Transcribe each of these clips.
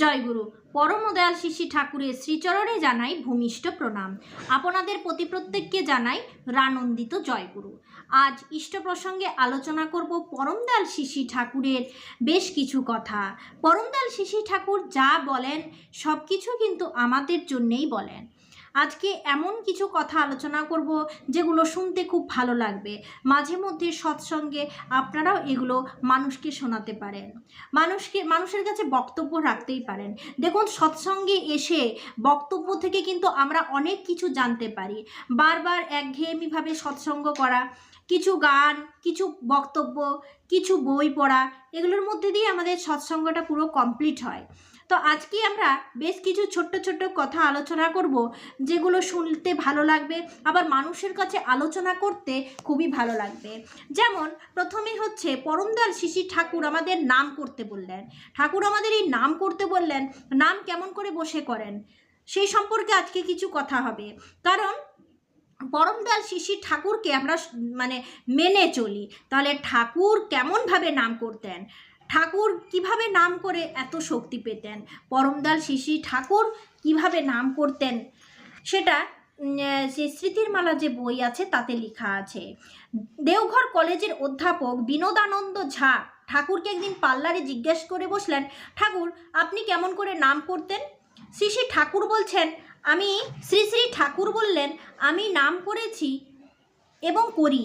জয়গুরু। পরমদয়াল শিশি ঠাকুরের শ্রীচরণে জানাই ভূমিষ্ঠ প্রণাম। আপনাদের প্রতি প্রত্যেককে জানাই রানন্দিত জয়গুরু। আজ ইষ্ট প্রসঙ্গে আলোচনা করব পরমদয়াল শিশি ঠাকুরের বেশ কিছু কথা। পরমদয়াল শিশি ঠাকুর যা বলেন সব কিছু কিন্তু আমাদের জন্যেই বলেন। আজকে এমন কিছু কথা আলোচনা করব যেগুলো শুনতে খুব ভালো লাগবে। মাঝে মধ্যে সৎসঙ্গে আপনারাও এগুলো মানুষকে শোনাতে পারেন। মানুষকে, মানুষের কাছে বক্তব্য রাখতেই পারেন। দেখুন, সৎসঙ্গে এসে বক্তব্য থেকে কিন্তু আমরা অনেক কিছু জানতে পারি। বারবার একঘেয়েমিভাবে সৎসঙ্গ করা, কিছু গান, কিছু বক্তব্য, কিছু বই পড়া, এগুলোর মধ্যে দিয়ে আমাদের সৎসঙ্গটা পুরো কমপ্লিট হয়। তো আজকে আমরা বেশ কিছু ছোট্ট ছোট্ট কথা আলোচনা করব, যেগুলো শুনতে ভালো লাগবে, আবার মানুষের কাছে আলোচনা করতে খুবই ভালো লাগবে। যেমন প্রথমে হচ্ছে পরমদয়াল শিশি ঠাকুর আমাদের নাম করতে বললেন। ঠাকুর আমাদের এই নাম করতে বললেন, নাম কেমন করে বসে করেন? সেই সম্পর্কে আজকে কিছু কথা হবে। কারণ, পরমদয়াল শিশি ঠাকুরকে আমরা মানে মেনে চলি। তাহলে ঠাকুর কেমনভাবে নাম করতেন? ঠাকুর কীভাবে নাম করে এত শক্তি পেতেন? পরমদাল শিশি ঠাকুর কীভাবে নাম করতেন? সেটা স্মৃতির মালা যে বই আছে, তাতে লেখা আছে। দেওঘর কলেজের অধ্যাপক বিনোদানন্দ ঝা ঠাকুরকে একদিন পার্লারে জিজ্ঞেস করে বসলেন, ঠাকুর, আপনি কেমন করে নাম করতেন? শ্রী শ্রী ঠাকুর বলছেন, আমি শ্রী শ্রী ঠাকুর বললেন, আমি নাম করেছি এবং করি।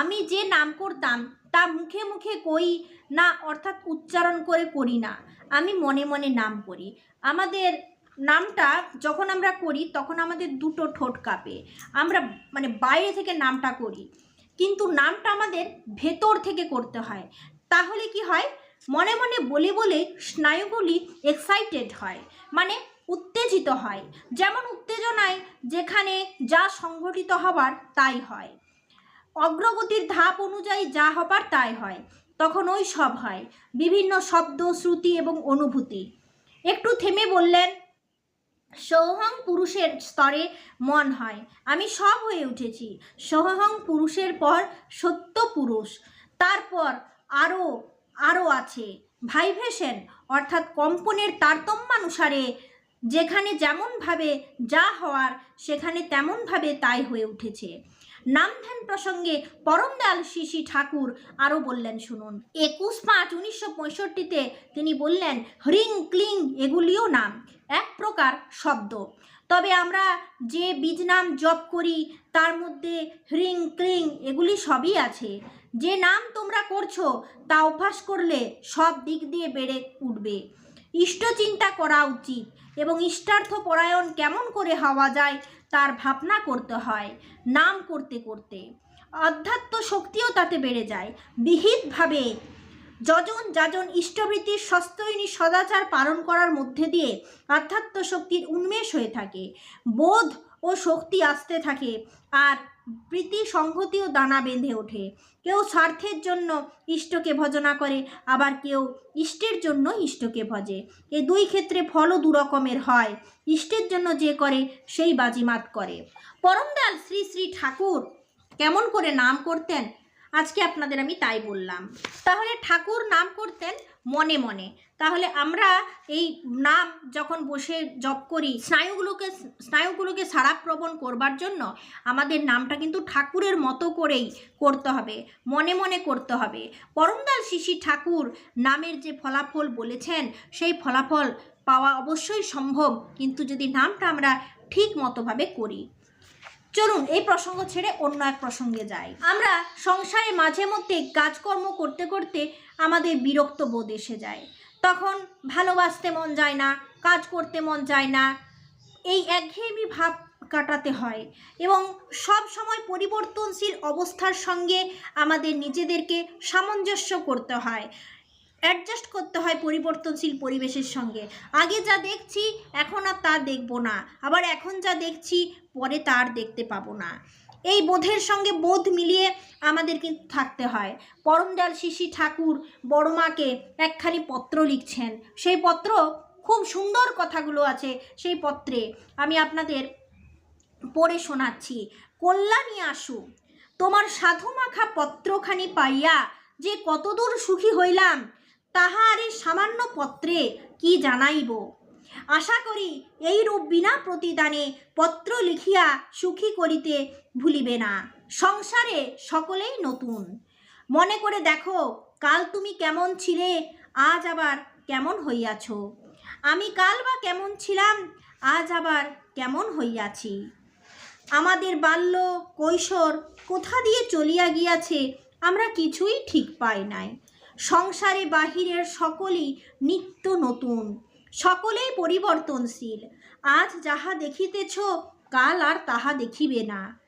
আমি যে নাম করতাম তা মুখে মুখে কই না অর্থাৎ উচ্চারণ করে করি না। আমি মনে মনে নাম করি। আমাদের নামটা যখন আমরা করি তখন আমাদের দুটো ঠোঁট কাঁপে। আমরা মানে বাইরে থেকে নামটা করি। কিন্তু নামটা আমাদের ভেতর থেকে করতে হয়। তাহলে কি হয়? মনে মনে বলে বলে স্নায়ুগুলি এক্সাইটেড হয় মানে উত্তেজিত হয়। যেমন উত্তেজনায় যেখানে যা সংঘটিত হবার তাই হয়। অগ্রগতির ধাপ অনুযায়ী যা হবার তাই হয়, তখন ওই সব হয়। বিভিন্ন শব্দ, শ্রুতি এবং অনুভূতি। একটু থেমে বললেন, সৌহং পুরুষের স্তরে মন হয়। আমি সব হয়ে উঠেছি। সৌহং পুরুষের পর সত্য পুরুষ। তারপর আরও আরও আছে। ভাইভেশন অর্থাৎ কম্পনের তারতম্যানুসারে যেখানে যেমনভাবে যা হওয়ার, সেখানে তেমনভাবে তাই হয়ে উঠেছে। নাম ধ্যান প্রসঙ্গে পরমদয়াল শিশি ঠাকুর আরও বললেন, শুনুন। একুশ পাঁচ উনিশশো পঁয়ষট্টিতে তিনি বললেন, হ্রিং ক্লিং এগুলিও নাম, এক প্রকার শব্দ। তবে আমরা যে বীজ নাম জপ করি, তার মধ্যে হ্রিং ক্লিং এগুলি সবই আছে। যে নাম তোমরা করছ, তা অভ্যাস করলে সব দিক দিয়ে বেড়ে উঠবে। ইষ্ট চিন্তা করা উচিত এবং ইষ্টার্থ পরায়ণ কেমন করে হওয়া যায় তার ভাবনা করতে হয়, নাম করতে করতে। অধ্যাত্ম শক্তিও তাতে বেড়ে যায়। বিহিতভাবে যজন যাজন ইষ্টবৃত্তির সস্তৈনী সদাচার পালন করার মধ্যে দিয়ে আধ্যাত্ম শক্তির উন্মেষ হয়ে থাকে। বোধ ও শক্তি আসতে থাকে। আর প্রীতি সংহতিও দানা বেঁধে ওঠে। কেউ স্বার্থের জন্য ইষ্টকে ভজনা করে, আবার কেউ ইষ্টের জন্য ইষ্টকে ভজে। এই দুই ক্ষেত্রে ফলও দুরকমের হয়, ইষ্টের জন্য যে করে, সেই বাজিমাত করে। পরমদয়াল শ্রী শ্রী ঠাকুর কেমন করে নাম করতেন? আজকে আপনাদের আমি তাই বললাম। তাহলে ঠাকুর নাম করতেন মনে মনে। তাহলে আমরা এই নাম যখন বসে জপ করি, স্নায়ুগুলোকে স্নায়ুগুলোকে সারাপ্রবণ করবার জন্য আমাদের নামটা কিন্তু ঠাকুরের মতো করেই করতে হবে, মনে মনে করতে হবে। পরমদাল শিশি ঠাকুর নামের যে ফলাফল বলেছেন, সেই ফলাফল পাওয়া অবশ্যই সম্ভব, কিন্তু যদি নামটা আমরা ঠিক মতোভাবে করি। চলুন, এই প্রসঙ্গ ছেড়ে অন্য এক প্রসঙ্গে যাই। আমরা সংসারে মাঝে মধ্যে কাজকর্ম করতে করতে আমাদের বিরক্ত বোধ এসে যায়। তখন ভালোবাসতে মন যায় না, কাজ করতে মন যায় না, এই একঘেয়েমি ভাব কাটাতে হয় এবং সব সময় পরিবর্তনশীল অবস্থার সঙ্গে আমাদের নিজেদেরকে সামঞ্জস্য করতে হয় অ্যাডজাস্ট করতে হয় পরিবর্তনশীল পরিবেশের সঙ্গে। আগে যা দেখছি, এখন আর তা দেখব না। আবার এখন যা দেখছি, পরে তার দেখতে পাবো না। এই বোধের সঙ্গে বোধ মিলিয়ে আমাদের কিন্তু থাকতে হয়। পরমদয়াল শিশি ঠাকুর বড়মাকে একখানি পত্র লিখছেন। সেই পত্র, খুব সুন্দর কথাগুলো আছে সেই পত্রে। আমি আপনাদের পড়ে শোনাচ্ছি। কল্যাণী আসু, তোমার সাধু মাখা পত্রখানি পাইয়া যে কতদূর সুখী হইলাম তাহার এই সামান্য পত্রে কি জানাইব? আশা করি এই রূপ বিনা প্রতিদানে পত্র লিখিয়া সুখী করিতে ভুলিবে না। সংসারে সকলেই নতুন। মনে করে দেখো, কাল তুমি কেমন ছিলে, আজ আবার কেমন হইয়াছ। আমি কাল বা কেমন ছিলাম, আজ আবার কেমন হইয়াছি। আমাদের বাল্য কৈশোর কোথা দিয়ে চলিয়া গিয়াছে, আমরা কিছুই ঠিক পাই নাই। সংসারে বাহিরের সকলই নিত্য নতুন, সকলেই পরিবর্তনশীল। আজ যাহা দেখিতেছ, কাল আর তাহা দেখিবে না।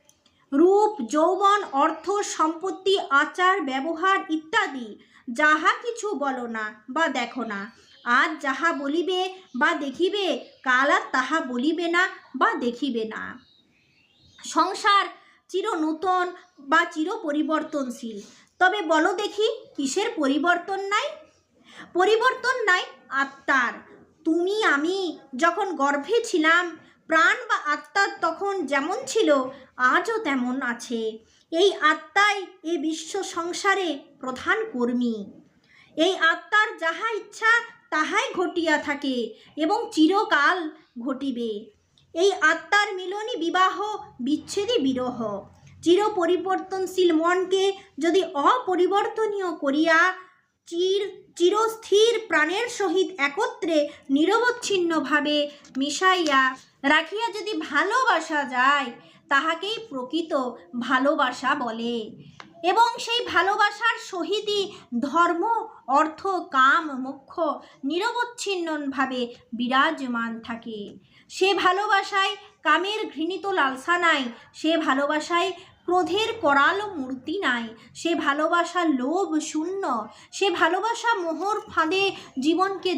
রূপ, যৌবন, অর্থ, সম্পত্তি, আচার, ব্যবহার ইত্যাদি। যাহা কিছু বলো না বা দেখো না। আজ যাহা বলিবে বা দেখিবে, কাল আর তাহা বলিবে না বা দেখিবে না। সংসার চির নূতন বা চির পরিবর্তনশীল। তবে বলো দেখি, কিসের পরিবর্তন নাই? পরিবর্তন নাই আত্মার। তুমি, আমি যখন গর্ভে ছিলাম প্রাণ বা আত্মার তখন যেমন ছিল, আজও তেমন আছে। এই আত্মাই এ বিশ্ব সংসারে প্রধান কর্মী। এই আত্মার যাহা ইচ্ছা, তাহাই ঘটিয়া থাকে এবং চিরকাল ঘটিবে। এই আত্মার মিলনই বিবাহ বিচ্ছেদই বিরহ। চির পরিবর্তনশীল মনকে যদি অপরিবর্তনীয় করিয়া, চির, চিরস্থির প্রাণের সহিত একত্রে নিরবচ্ছিন্নভাবে মিশাইয়া রাখিয়া যদি ভালোবাসা যায়, তাহাকেই প্রকৃত ভালোবাসা বলে। এবং সেই ভালোবাসার সহিতই ধর্ম, অর্থ, কাম, মোক্ষ নিরবচ্ছিন্নভাবে বিরাজমান থাকে। সে ভালোবাসায় কামের ঘৃণিত লালসা নাই, সে ভালোবাসায় ক্রোধের করাল মূর্তি নাই। সে ভালোবাসা লোভ শূন্য। সে ভালোবাসা মোহর ফাঁদে জীবনকে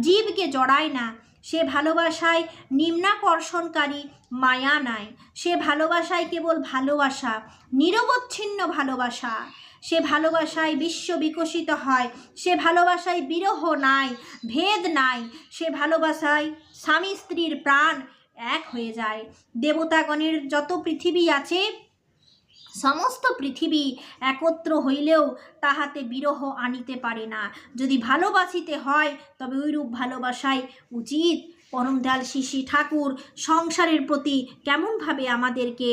জীবকে জড়ায় না। সে ভালোবাসায় নিম্নাকর্ষণকারী মায়া নাই। সে ভালোবাসায় কেবল ভালোবাসা, নিরবচ্ছিন্ন ভালোবাসা। সে ভালোবাসায় বিশ্ব বিকশিত হয়। সে ভালোবাসায় বিরহ নাই, ভেদ নাই। সে ভালোবাসায় স্বামী স্ত্রীর প্রাণ এক হয়ে যায়। দেবতাগণের যত পৃথিবী আছে সমস্ত পৃথিবী একত্র হইলেও তাহাতে বিরহ আনিতে পারে না। যদি ভালোবাসিতে হয়, তবে ওইরূপ ভালোবাসাই উচিত। পরম দয়াল শিশি ঠাকুর, সংসারের প্রতি কেমনভাবে আমাদেরকে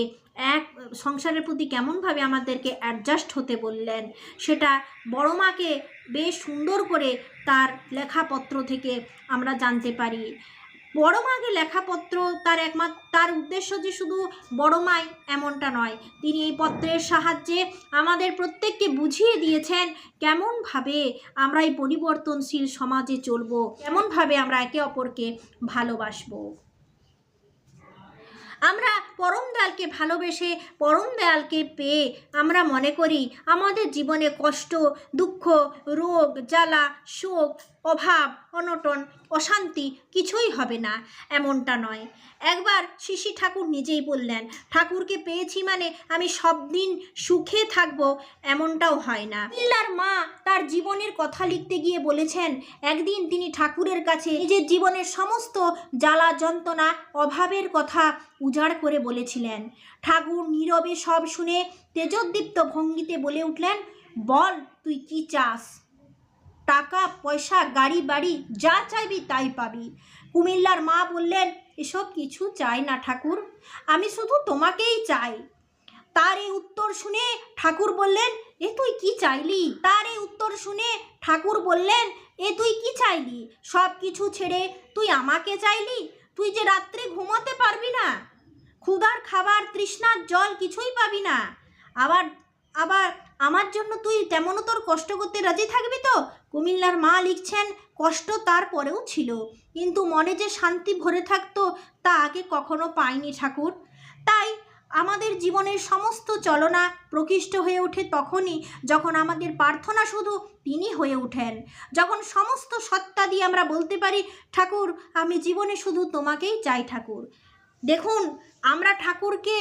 এক, সংসারের প্রতি কেমনভাবে আমাদেরকে অ্যাডজাস্ট হতে বললেন, সেটা বড় মাকে বেশ সুন্দর করে তার লেখাপত্র থেকে আমরা জানতে পারি। বড় মাকে লেখাপত্র তার একমাত্র তার উদ্দেশ্য যে শুধু বড় মাই এমনটা নয়। তিনি এই পত্রের সাহায্যে আমাদের প্রত্যেককে বুঝিয়ে দিয়েছেন কেমনভাবে আমরা এই পরিবর্তনশীল সমাজে চলব, কেমনভাবে আমরা একে অপরকে ভালোবাসবো। আমরা পরম দয়ালকে ভালোবেসে, পরম দয়ালকে পেয়ে আমরা মনে করি আমাদের জীবনে কষ্ট, দুঃখ, রোগ, জ্বালা, শোক, অভাব, অনটন অশান্তি কিছুই হবে না, এমনটা নয়। একবার শিশি ঠাকুর নিজেই বললেন, ঠাকুরকে পেয়েছি মানে আমি সব দিন সুখে থাকব, এমনটাও হয় না। পিল্লার মা তার জীবনের কথা লিখতে গিয়ে বলেছেন, একদিন তিনি ঠাকুরের কাছে নিজের জীবনের সমস্ত জ্বালা যন্ত্রণা, অভাবের কথা উজাড় করে বলেছিলেন। ঠাকুর নীরবে সব শুনে তেজোদ্দীপ্ত ভঙ্গিতে বলে উঠলেন, বল, তুই কি চাস? টাকা, পয়সা, গাড়ি, বাড়ি, যা চাইবি তাই পাবি। কুমিল্লার মা বললেন, এসব কিছু চাই না ঠাকুর, আমি শুধু তোমাকেই চাই। তার এই উত্তর শুনে ঠাকুর বললেন, এ তুই কি চাইলি? তার এই উত্তর শুনে ঠাকুর বললেন, এ তুই কি চাইলি? সব কিছু ছেড়ে তুই আমাকে চাইলি? তুই যে রাত্রে ঘুমোতে পারবি না, ক্ষুধার খাবার, তৃষ্ণার জল কিছুই পাবি না। আবার আবার আমার জন্য তুই তেমনও তোর কষ্ট করতে রাজি থাকবি তো? কুমিল্লার মা লিখছেন, কষ্ট তারপরেও ছিল। কিন্তু মনে যে শান্তি ভরে থাকতো, তা আগে কখনো পাইনি ঠাকুর। তাই আমাদের জীবনের সমস্ত চলনা প্রকৃষ্ট হয়ে ওঠে তখনই যখন আমাদের প্রার্থনা শুধু তিনি হয়ে ওঠেন। যখন সমস্ত সত্তা দিয়ে আমরা বলতে পারি, ঠাকুর, আমি জীবনে শুধু তোমাকেই চাই ঠাকুর। দেখুন, আমরা ঠাকুরকে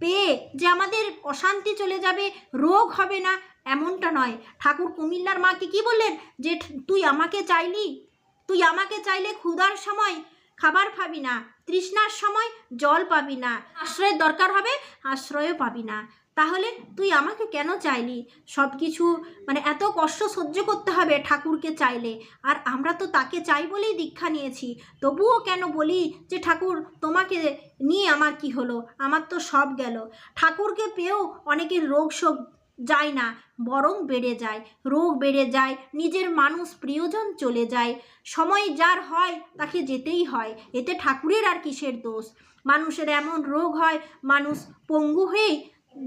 পেয়ে যে আমাদের অশান্তি চলে যাবে রোগ হবে না এমনটা নয়। ঠাকুর কুমিল্লার মাকে কি বললেন? যে তুই আমাকে চাইলি তুই আমাকে চাইলে ক্ষুধার সময় খাবার পাবি না তৃষ্ণার সময় জল পাবি না আশ্রয়ের দরকার হবে আশ্রয়ও পাবি না। তাহলে তুই আমাকে কেন চাইলি? সব কিছু মানে এত কষ্ট সহ্য করতে হবে ঠাকুরকে চাইলে। আর আমরা তো তাকে চাই বলেই দীক্ষা নিয়েছি। তবুও কেন বলি যে ঠাকুর, তোমাকে নিয়ে আমার কি হলো? আমার তো সব গেল। ঠাকুরকে পেয়েও অনেকের রোগ শোক যায় না, বরং বেড়ে যায়। রোগ বেড়ে যায়, নিজের মানুষ প্রিয়জন চলে যায়। সময় যার হয়, তাকে যেতেই হয়। এতে ঠাকুরের আর কিসের দোষ? মানুষের এমন রোগ হয়, মানুষ পঙ্গু হয়েই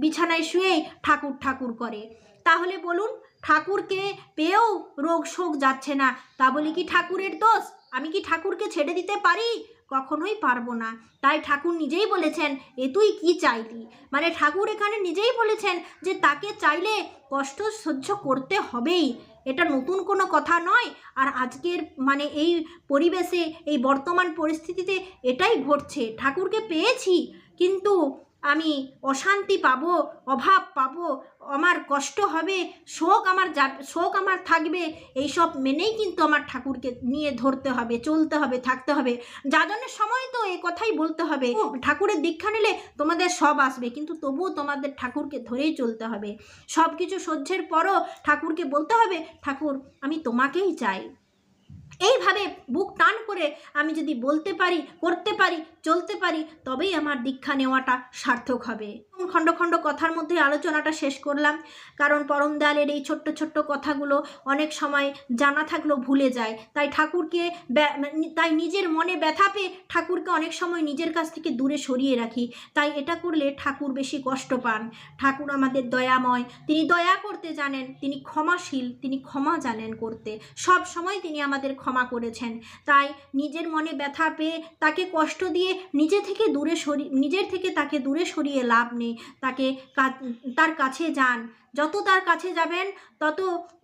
বিছানায় শুয়েই ঠাকুর ঠাকুর করে। তাহলে বলুন, ঠাকুরকে পেয়েও রোগ শোক যাচ্ছে না। তা বলি কি ঠাকুরের দোষ? আমি কি ঠাকুরকে ছেড়ে দিতে পারি? কখনোই পারব না। তাই ঠাকুর নিজেই বলেছেন, এ তুই কি চাইলি? মানে ঠাকুর এখানে নিজেই বলেছেন যে, তাকে চাইলে কষ্ট সহ্য করতে হবেই। এটা নতুন কোনো কথা নয়। আর আজকের মানে এই পরিবেশে, এই বর্তমান পরিস্থিতিতে এটাই ঘটছে। ঠাকুরকে পেয়েছি, কিন্তু আমি অশান্তি পাবো অভাব পাবো আমার কষ্ট হবে শোক আমার যা শোক আমার থাকবে এইসব মেনেই কিন্তু আমার ঠাকুরকে নিয়ে ধরতে হবে চলতে হবে থাকতে হবে। যা যাজনের সময় তো এই কথাই বলতে হবে। ঠাকুরের দীক্ষা নিলে তোমাদের সব আসবে কিন্তু তবুও তোমাদের ঠাকুরকে ধরেই চলতে হবে। সব কিছু সহ্যের পরও ঠাকুরকে বলতে হবে ঠাকুর আমি তোমাকেই চাই। এইভাবে বুক টান করে আমি যদি বলতে পারি করতে পারি চলতে পারি, তবেই আমার দীক্ষা নেওয়াটা সার্থক হবে। খণ্ড খণ্ড কথার মধ্যে আলোচনাটা শেষ করলাম, কারণ পরম দয়ালের এই ছোট্ট ছোট্ট কথাগুলো অনেক সময় জানা থাকলেও ভুলে যায়। তাই ঠাকুরকে তাই নিজের মনে ব্যথা পেয়ে ঠাকুরকে অনেক সময় নিজের কাছ থেকে দূরে সরিয়ে রাখি। তাই এটা করলে ঠাকুর বেশি কষ্ট পান। ঠাকুর আমাদের দয়াময়। তিনি দয়া করতে জানেন, তিনি ক্ষমাশীল, তিনি ক্ষমা জানেন করতে। সব সময় তিনি আমাদের ক্ষমা করেছেন। তাই নিজের মনে ব্যথা পেয়ে তাকে কষ্ট দিয়ে নিজে থেকে দূরে সরি, নিজের থেকে তাকে দূরে সরিয়ে লাভ নেই। তাকে তার কাছে যান। যত তার কাছে যাবেন, তত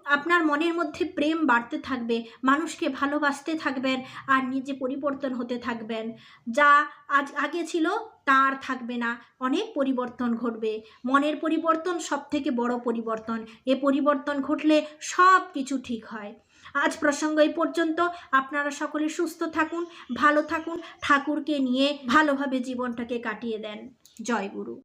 আপনার মনের মধ্যে প্রেম বাড়তে থাকবে, মানুষকে ভালোবাসতে থাকবেন আর নিজে পরিবর্তন হতে থাকবেন। যা আজ আগে ছিল তা আর থাকবে না। অনেক পরিবর্তন ঘটবে। মনের পরিবর্তন সব থেকে বড় পরিবর্তন। এ পরিবর্তন ঘটলে সব কিছু ঠিক হয়। আজ প্রসঙ্গ এই পর্যন্ত। আপনারা সকলে সুস্থ থাকুন, ভালো থাকুন, ঠাকুরকে নিয়ে ভালোভাবে জীবনটাকে কাটিয়ে দেন। জয় গুরু।